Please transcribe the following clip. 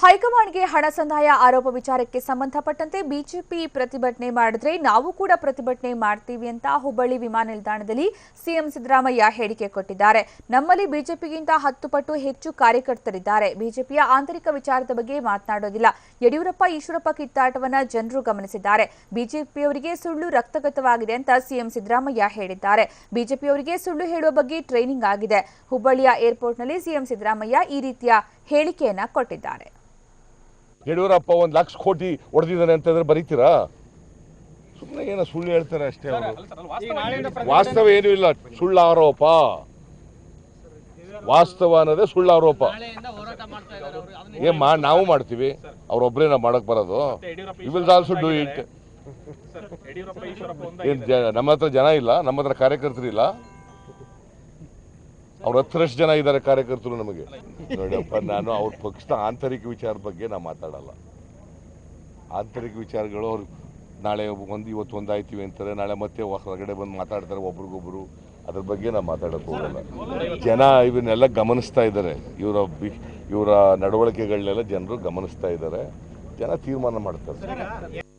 ಹೈಕಮಾಂಡ್ಗೆ ಹಣ ಸಂದಾಯ ಆರೋಪ ವಿಚಾರಕ್ಕೆ ಸಂಬಂಧಪಟ್ಟಂತೆ ಬಿಜೆಪಿ ಪ್ರತಿಭಟನೆ ಮಾಡಿದ್ರೆ ನಾವು ಕೂಡ ಪ್ರತಿಭಟನೆ ಮಾಡ್ತೀವಿ ಅಂತ ಹುಬ್ಬಳ್ಳಿ ವಿಮಾನ ನಿಲ್ದಾಣದಲ್ಲಿ ಸಿಎಂ ಸಿದ್ದರಾಮಯ್ಯ ಹೇಳಿಕೆ ಕೊಟ್ಟಿದ್ದಾರೆ. ನಮ್ಮಲ್ಲಿ ಬಿಜೆಪಿಗಿಂತ ಹತ್ತು ಪಟ್ಟು ಹೆಚ್ಚು ಕಾರ್ಯಕರ್ತರಿದ್ದಾರೆ. ಬಿಜೆಪಿಯ ಆಂತರಿಕ ವಿಚಾರದ ಬಗ್ಗೆ ಮಾತನಾಡೋದಿಲ್ಲ. ಯಡಿಯೂರಪ್ಪ, ಈಶ್ವರಪ್ಪ ಕಿತ್ತಾಟವನ್ನ ಜನರು ಗಮನಿಸಿದ್ದಾರೆ. ಬಿಜೆಪಿಯವರಿಗೆ ಸುಳ್ಳು ರಕ್ತಗತವಾಗಿದೆ ಅಂತ ಸಿಎಂ ಸಿದ್ದರಾಮಯ್ಯ ಹೇಳಿದ್ದಾರೆ. ಬಿಜೆಪಿಯವರಿಗೆ ಸುಳ್ಳು ಹೇಳುವ ಬಗ್ಗೆ ಟ್ರೈನಿಂಗ್ ಆಗಿದೆ. ಹುಬ್ಬಳ್ಳಿಯ ಏರ್ಪೋರ್ಟ್ನಲ್ಲಿ ಸಿಎಂ ಸಿದ್ದರಾಮಯ್ಯ ಈ ರೀತಿಯ ಹೇಳಿಕೆಯನ್ನ ಕೊಟ್ಟಿದ್ದಾರೆ. ಯಡಿಯೂರಪ್ಪ ಒಂದು ಲಕ್ಷ ಕೋಟಿ ಹೊಡೆದಿದ್ದಾನೆ ಅಂತಂದ್ರೆ ಬರೀತೀರಾ? ಸುಮ್ಮನೆ ಏನೋ ಸುಳ್ಳು ಹೇಳ್ತಾರೆ ಅಷ್ಟೇ ಅವರು. ವಾಸ್ತವ ಏನೂ ಇಲ್ಲ. ಸುಳ್ಳು ಆರೋಪ. ವಾಸ್ತವ ಅನ್ನೋದೇ ಸುಳ್ಳು ಆರೋಪ. ಏ ಮಾ ನಾವು ಮಾಡ್ತೀವಿ? ಅವ್ರೊಬ್ಬರೇ ನಾವು ಮಾಡಕ್ ಬರೋದು? You will also do it ಏನು ನಮ್ಮ ಹತ್ರ ಜನ ಇಲ್ಲ ನಮ್ಮ ಹತ್ರ ಕಾರ್ಯಕರ್ತರು ಇಲ್ಲ ಅವ್ರ ಹತ್ರಷ್ಟು ಜನ ಇದ್ದಾರೆ ಕಾರ್ಯಕರ್ತರು ನಮಗೆ? ನೋಡಪ್ಪ, ನಾನು ಅವ್ರ ಪಕ್ಷದ ಆಂತರಿಕ ವಿಚಾರ ಬಗ್ಗೆ ನಾ ಮಾತಾಡಲ್ಲ. ಆಂತರಿಕ ವಿಚಾರಗಳು ಅವ್ರು ನಾಳೆ ಒಂದು ಇವತ್ತು ಒಂದಾಯ್ತೀವಿ ಅಂತಾರೆ, ನಾಳೆ ಮತ್ತೆ ಹೊರಗಡೆ ಬಂದು ಮಾತಾಡ್ತಾರೆ, ಒಬ್ರಿಗೊಬ್ರು. ಅದ್ರ ಬಗ್ಗೆ ನಾ ಮಾತಾಡಕ್ಕೆ ಹೋಗಲ್ಲ. ಜನ ಇವನ್ನೆಲ್ಲ ಗಮನಿಸ್ತಾ ಇದ್ದಾರೆ. ಇವರ ಬಿ- ಇವರ ನಡವಳಿಕೆಗಳನ್ನೆಲ್ಲ ಜನರು ಗಮನಿಸ್ತಾ ಇದ್ದಾರೆ. ಜನ ತೀರ್ಮಾನ ಮಾಡ್ತಾರೆ.